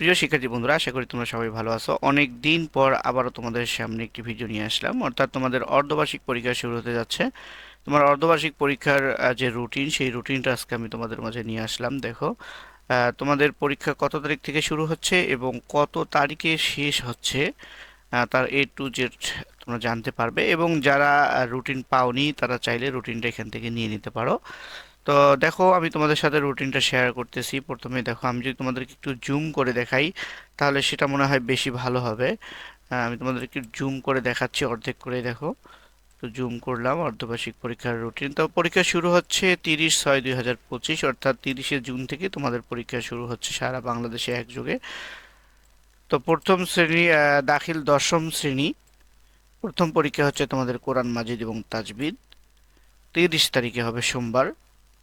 প্রিয় শিক্ষার্থী বন্ধুরা, আশা করি তোমরা সবাই ভালো আছো। অনেক দিন পর আবারও তোমাদের সামনে একটি ভিডিও নিয়ে আসলাম। অর্থাৎ তোমাদের অর্ধবার্ষিক পরীক্ষা শুরু হতে যাচ্ছে। তোমার অর্ধবার্ষিক পরীক্ষার যে রুটিন সেই রুটিনটা আজকে আমি তোমাদের মাঝে নিয়ে আসলাম। দেখো তোমাদের পরীক্ষা কত তারিখ থেকে শুরু হচ্ছে এবং কত তারিখে শেষ হচ্ছে তার এ টু জেড তোমরা জানতে পারবে। এবং যারা রুটিন পাওনি, তারা চাইলে রুটিনটা এখান থেকে নিয়ে নিতে পারো। তো দেখো, আমি তোমাদের সাথে রুটিনটা শেয়ার করতেছি। প্রথমে দেখো, আমি যদি তোমাদেরকে একটু জুম করে দেখাই, তাহলে সেটা মনে হয় বেশি ভালো হবে। আমি তোমাদেরকে জুম করে দেখাচ্ছি অর্ধেক করে দেখো। তো জুম করলাম, অর্ধবার্ষিক পরীক্ষার রুটিন তো পরীক্ষা শুরু হচ্ছে তিরিশ ছয় দুই হাজার পঁচিশ, অর্থাৎ তিরিশে জুন থেকে তোমাদের পরীক্ষা শুরু হচ্ছে সারা বাংলাদেশে একযোগে। তো প্রথম শ্রেণি দাখিল দশম শ্রেণি। প্রথম পরীক্ষা হচ্ছে তোমাদের কোরআন মাজিদ এবং তাজবিদ। তিরিশ তারিখে হবে সোমবার।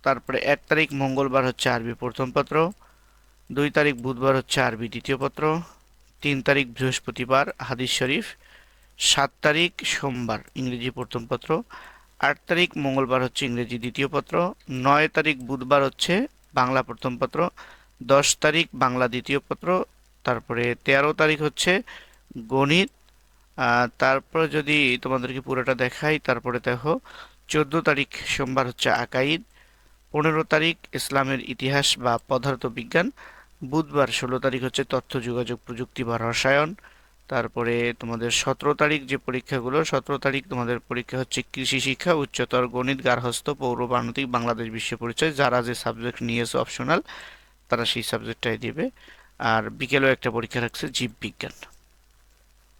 তারপরে এক তারিখ মঙ্গলবার হচ্ছে আরবি প্রথম পত্র, দুই তারিখ বুধবার হচ্ছে আরবি দ্বিতীয় পত্র, তিন তারিখ বৃহস্পতিবার হাদিস শরীফ, সাত তারিখ সোমবার ইংরেজি প্রথম পত্র, আট তারিখ মঙ্গলবার হচ্ছে ইংরেজি দ্বিতীয় পত্র, নয় তারিখ বুধবার হচ্ছে বাংলা প্রথম পত্র, দশ তারিখ বাংলা দ্বিতীয় পত্র, তারপরে তেরো তারিখ হচ্ছে গণিত তারপর যদি তোমাদেরকে পুরোটা দেখাই, তারপরে দেখো, চোদ্দ তারিখ সোমবার হচ্ছে আকাইদ পনেরো তারিখ ইসলামের ইতিহাস বা পদার্থ বিজ্ঞান বুধবার ষোলো তারিখ হচ্ছে তথ্য, যোগাযোগ, প্রযুক্তি বা রসায়ন। তারপরে তোমাদের সতেরো তারিখ যে পরীক্ষাগুলো, সতেরো তারিখ তোমাদের পরীক্ষা হচ্ছে কৃষি শিক্ষা, উচ্চতর গণিত, গার্হস্থ্য, পৌর বাংলাদেশ বিশ্ব পরিচয়। যারা যে সাবজেক্ট নিয়েছে অপশনাল তারা সেই সাবজেক্টটাই দেবে। আর বিকেলেও একটা পরীক্ষা রাখছে জীববিজ্ঞান।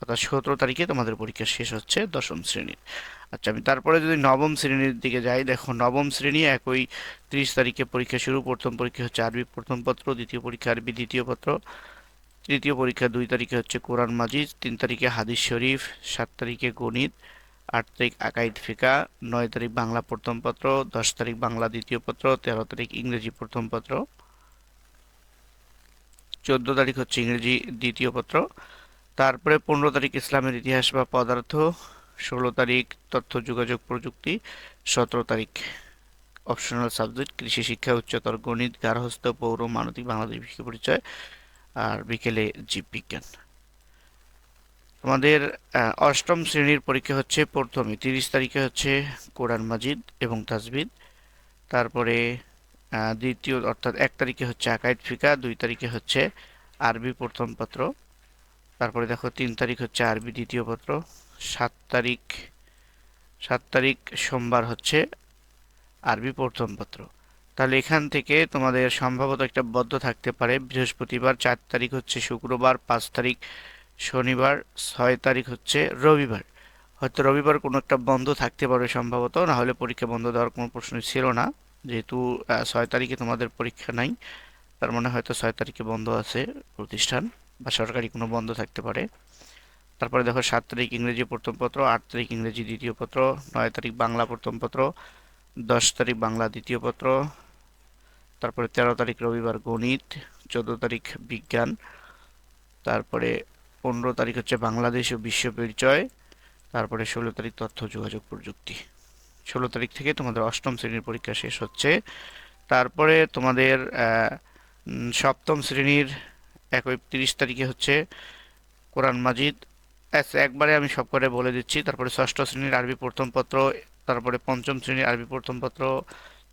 অর্থাৎ সতেরো তারিখে তোমাদের পরীক্ষা শেষ হচ্ছে দশম শ্রেণির। আচ্ছা আমি তারপরে যদি নবম শ্রেণির দিকে যাই, দেখো নবম শ্রেণি একই ত্রিশ তারিখে পরীক্ষা শুরু, প্রথম পরীক্ষা হচ্ছে আরবি প্রথম পত্র, দ্বিতীয় পরীক্ষা আরবি দ্বিতীয় পত্র, তৃতীয় পরীক্ষা দুই তারিখে হচ্ছে কোরআন মাজিদ, তিন তারিখে হাদিস শরীফ, সাত তারিখে গণিত, আট তারিখ আকাইদ ফিকা, নয় তারিখ বাংলা প্রথম পত্র, দশ তারিখ বাংলা দ্বিতীয় পত্র, তেরো তারিখ ইংরেজি প্রথম পত্র, চোদ্দ তারিখ হচ্ছে ইংরেজি দ্বিতীয় পত্র তারপরে পনেরো তারিখ ইসলামের ইতিহাস বা পদার্থ, ষোলো তারিখ তথ্য, যোগাযোগ, প্রযুক্তি, সতেরো তারিখ অপশনাল সাবজেক্ট কৃষি শিক্ষা, উচ্চতর গণিত, গার্হস্থ্য, পৌর, মানবিক, বাংলাদেশ বিশ্ব পরিচয়, আর বিকেলে জীববিজ্ঞান। আমাদের অষ্টম শ্রেণির পরীক্ষা হচ্ছে প্রথমে, তিরিশ তারিখে হচ্ছে কোরআন মাজিদ এবং তাজবিদ তারপরে দ্বিতীয় অর্থাৎ এক তারিখে হচ্ছে আকাইদ ফিকা, দুই তারিখে হচ্ছে আরবি প্রথম পত্র তারপরে দেখো তিন তারিখ হচ্ছে আরবি দ্বিতীয় পত্র, সাত তারিখ সাত তারিখ সোমবার হচ্ছে আরবি প্রথম পত্র। তাহলে এখান থেকে তোমাদের সম্ভবত একটা বদ্ধ থাকতে পারে, বৃহস্পতিবার চার তারিখ হচ্ছে শুক্রবার, পাঁচ তারিখ শনিবার, ছয় তারিখ হচ্ছে রবিবার। হয়তো রবিবার কোনো একটা বন্ধ থাকতে পারে সম্ভবত না হলে পরীক্ষা বন্ধ দেওয়ার কোনো প্রশ্নই ছিল না, যেহেতু ছয় তারিখে তোমাদের পরীক্ষা নাই, তার মানে হয়তো ছয় তারিখে বন্ধ আছে প্রতিষ্ঠান। বা সরকারি কোনো বন্ধ থাকতে পারে। তারপরে দেখো, সাত তারিখ ইংরেজি প্রথম পত্র আট তারিখ ইংরেজি দ্বিতীয় পত্র, নয় তারিখ বাংলা প্রথম পত্র দশ তারিখ বাংলা দ্বিতীয় পত্র, তারপরে তেরো তারিখ রবিবার গণিত, চোদ্দ তারিখ বিজ্ঞান, তারপরে পনেরো তারিখ হচ্ছে বাংলাদেশ ও বিশ্ব পরিচয়, তারপরে ষোলো তারিখ তথ্য, যোগাযোগ, প্রযুক্তি। ষোলো তারিখ থেকে তোমাদের অষ্টম শ্রেণির পরীক্ষা শেষ হচ্ছে। তারপরে তোমাদের সপ্তম শ্রেণির একই তিরিশ তারিখে হচ্ছে কোরআন মাজিদ। আচ্ছা একবারে আমি সব করে বলে দিচ্ছি। তারপরে ষষ্ঠ শ্রেণির আরবি প্রথম পত্র, তারপরে পঞ্চম শ্রেণির আরবি প্রথম পত্র,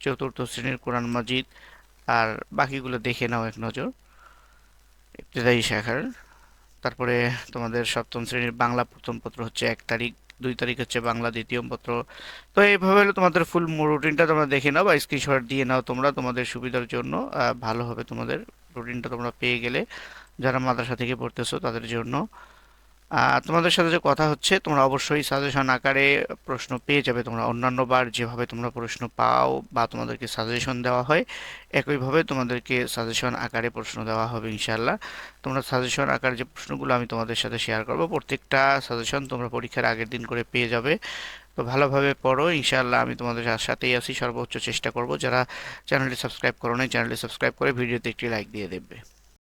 চতুর্থ শ্রেণির কোরআন মাজিদ, আর বাকিগুলো দেখে নাও এক নজর। ইবতেদায়ী শাখার। তারপরে তোমাদের সপ্তম শ্রেণির বাংলা প্রথম পত্র হচ্ছে এক তারিখ, দুই তারিখ হচ্ছে বাংলা দ্বিতীয় পত্র। তো এইভাবে হলে তোমাদের ফুল রুটিনটা তোমরা দেখে নাও বা স্ক্রিনশট দিয়ে নাও তোমরা তোমাদের সুবিধার জন্য ভালো হবে তোমাদের। রুটিনটা তোমরা পেয়ে গেলে যারা মাদ্রাসা থেকে পড়তেছো তাদের জন্য। তোমাদের সাথে যে কথা হচ্ছে, তোমরা অবশ্যই সাজেশন আকারে প্রশ্ন পেয়ে যাবে। তোমরা অন্যান্য বার যেভাবে তোমরা প্রশ্ন পাও বা তোমাদেরকে সাজেশন দেওয়া হয়, একইভাবে তোমাদেরকে সাজেশন আকারে প্রশ্ন দেওয়া হবে ইনশাল্লাহ তোমরা সাজেশন আকারে যে প্রশ্নগুলো আমি তোমাদের সাথে শেয়ার করব, প্রত্যেকটা সাজেশন তোমরা পরীক্ষার আগের দিন করে পেয়ে যাবে। তো ভালোভাবে পড়ো, ইনশাআল্লাহ আমি তোমাদের সাথেই আছি। সর্বোচ্চ চেষ্টা করব, যারা চ্যানেলটি সাবস্ক্রাইব করো নাই, চ্যানেলটি সাবস্ক্রাইব করে ভিডিওতে একটি লাইক দিয়ে দেবে।